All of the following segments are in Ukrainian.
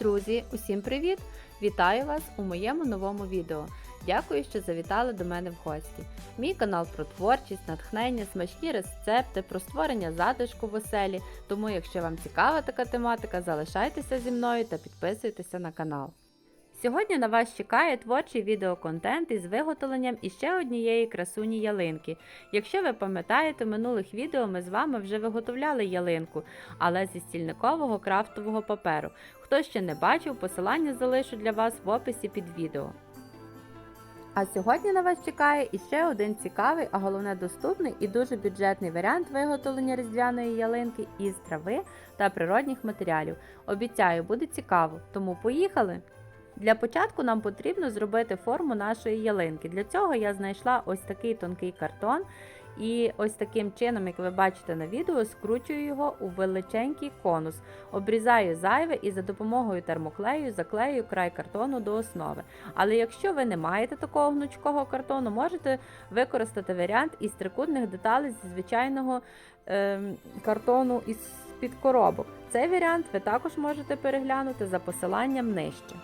Друзі, усім привіт! Вітаю вас у моєму новому відео. Дякую, що завітали до мене в гості. Мій канал про творчість, натхнення, смачні рецепти, про створення затишку в оселі. Тому, якщо вам цікава така тематика, залишайтеся зі мною та підписуйтеся на канал. Сьогодні на вас чекає творчий відеоконтент із виготовленням іще однієї красуні ялинки. Якщо ви пам'ятаєте, минулих відео ми з вами вже виготовляли ялинку, але зі стільникового крафтового паперу. Хто ще не бачив, посилання залишу для вас в описі під відео. А сьогодні на вас чекає іще один цікавий, а головне доступний і дуже бюджетний варіант виготовлення різдвяної ялинки із трави та природних матеріалів. Обіцяю, буде цікаво, тому поїхали! Для початку нам потрібно зробити форму нашої ялинки. Для цього я знайшла ось такий тонкий картон. І ось таким чином, як ви бачите на відео, скручую його у величенький конус, обрізаю зайве і за допомогою термоклею заклею край картону до основи. Але якщо ви не маєте такого гнучкого картону, можете використати варіант із трикутних деталей зі звичайного е, картону із під коробок. Цей варіант ви також можете переглянути за посиланням нижче.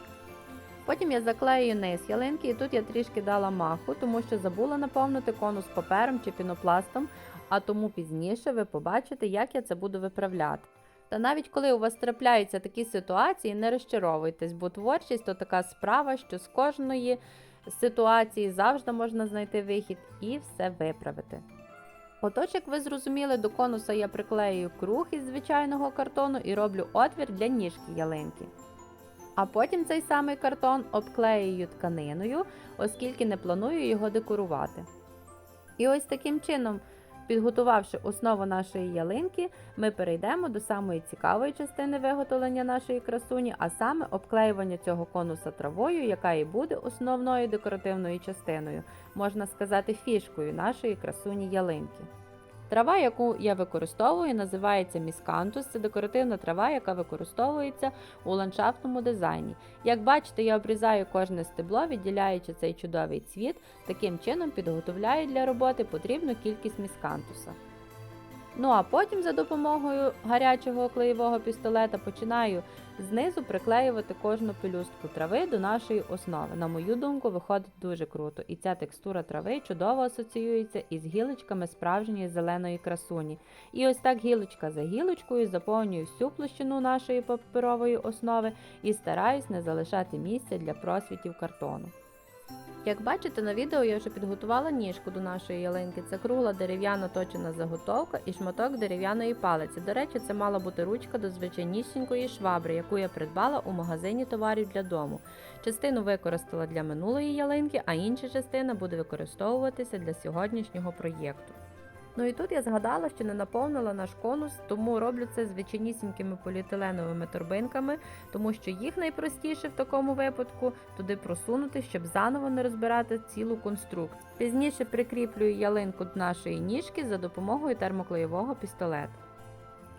Потім я заклею низ ялинки і тут я трішки дала маху, тому що забула наповнити конус папером чи пінопластом, а тому пізніше ви побачите, як я це буду виправляти. Та навіть коли у вас трапляються такі ситуації, не розчаровуйтесь, бо творчість то така справа, що з кожної ситуації завжди можна знайти вихід і все виправити. Отож, як ви зрозуміли, до конуса я приклею круг із звичайного картону і роблю отвір для ніжки ялинки. А потім цей самий картон обклеюю тканиною, оскільки не планую його декорувати. І ось таким чином, підготувавши основу нашої ялинки, ми перейдемо до самої цікавої частини виготовлення нашої красуні, а саме обклеювання цього конуса травою, яка і буде основною декоративною частиною, можна сказати, фішкою нашої красуні ялинки. Трава, яку я використовую, називається міскантус. Це декоративна трава, яка використовується у ландшафтному дизайні. Як бачите, я обрізаю кожне стебло, відділяючи цей чудовий цвіт, таким чином підготовляю для роботи потрібну кількість міскантуса. Ну а потім за допомогою гарячого клеєвого пістолета починаю знизу приклеювати кожну пелюстку трави до нашої основи. На мою думку, виходить дуже круто, і ця текстура трави чудово асоціюється із гілочками справжньої зеленої красуні. І ось так гілочка за гілочкою заповнюю всю площину нашої паперової основи і стараюсь не залишати місця для просвітів картону. Як бачите, на відео я вже підготувала ніжку до нашої ялинки. Це кругла дерев'яно точена заготовка і шматок дерев'яної палиці. До речі, це мала бути ручка до звичайнісінької швабри, яку я придбала у магазині товарів для дому. Частину використала для минулої ялинки, а інша частина буде використовуватися для сьогоднішнього проєкту. Ну і тут я згадала, що не наповнила наш конус, тому роблю це звичайнісінькими поліетиленовими торбинками, тому що їх найпростіше в такому випадку туди просунути, щоб заново не розбирати цілу конструкцію. Пізніше прикріплюю ялинку до нашої ніжки за допомогою термоклеєвого пістолета.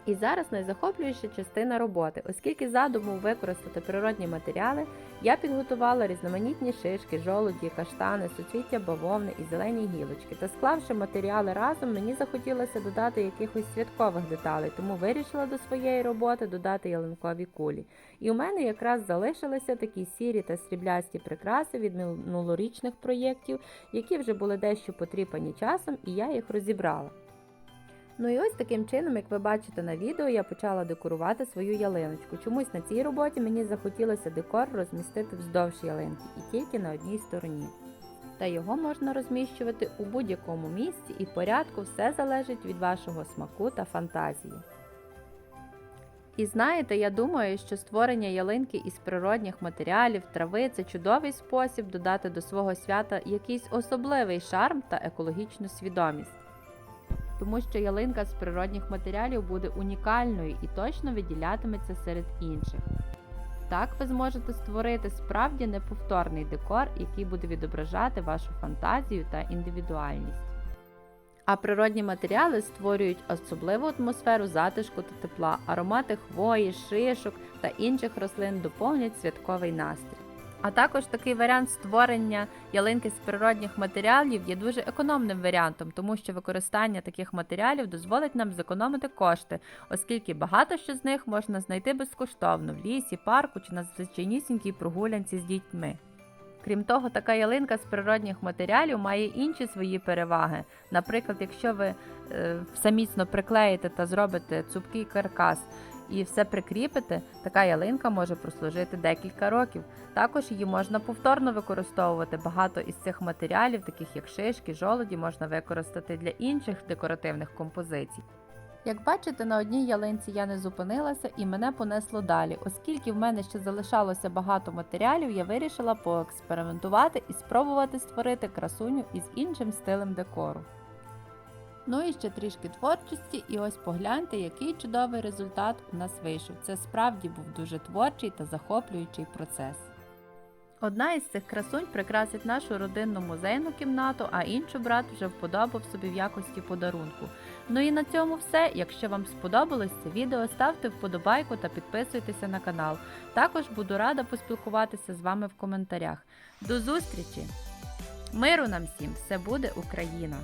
І зараз найзахоплююча частина роботи, оскільки задуму використати природні матеріали, я підготувала різноманітні шишки, жолуді, каштани, суцвіття бавовни і зелені гілочки. Та склавши матеріали разом, мені захотілося додати якихось святкових деталей, тому вирішила до своєї роботи додати ялинкові кулі. І у мене якраз залишилися такі сірі та сріблясті прикраси від минулорічних проєктів, які вже були дещо потріпані часом, і я їх розібрала. Ну і ось таким чином, як ви бачите на відео, я почала декорувати свою ялиночку. Чомусь на цій роботі мені захотілося декор розмістити вздовж ялинки і тільки на одній стороні. Та його можна розміщувати у будь-якому місці і порядку все залежить від вашого смаку та фантазії. І знаєте, я думаю, що створення ялинки із природних матеріалів, трави це чудовий спосіб додати до свого свята якийсь особливий шарм та екологічну свідомість тому що ялинка з природних матеріалів буде унікальною і точно виділятиметься серед інших. Так ви зможете створити справді неповторний декор, який буде відображати вашу фантазію та індивідуальність. А природні матеріали створюють особливу атмосферу затишку та тепла, аромати хвої, шишок та інших рослин доповнять святковий настрій. А також такий варіант створення ялинки з природних матеріалів є дуже економним варіантом, тому що використання таких матеріалів дозволить нам зекономити кошти, оскільки багато що з них можна знайти безкоштовно в лісі, парку чи на звичайнісінькій прогулянці з дітьми. Крім того, така ялинка з природних матеріалів має інші свої переваги. Наприклад, якщо ви е, саміцно приклеїте та зробите цупкий каркас і все прикріпите, така ялинка може прослужити декілька років. Також її можна повторно використовувати. Багато із цих матеріалів, таких як шишки, жолоді, можна використати для інших декоративних композицій. Як бачите, на одній ялинці я не зупинилася і мене понесло далі. Оскільки в мене ще залишалося багато матеріалів, я вирішила поекспериментувати і спробувати створити красуню із іншим стилем декору. Ну і ще трішки творчості, і ось погляньте, який чудовий результат у нас вийшов. Це справді був дуже творчий та захоплюючий процес. Одна із цих красунь прикрасить нашу родинну музейну кімнату, а іншу брат вже вподобав собі в якості подарунку. Ну і на цьому все. Якщо вам сподобалось це відео, ставте вподобайку та підписуйтеся на канал. Також буду рада поспілкуватися з вами в коментарях. До зустрічі! Миру нам всім! Все буде Україна!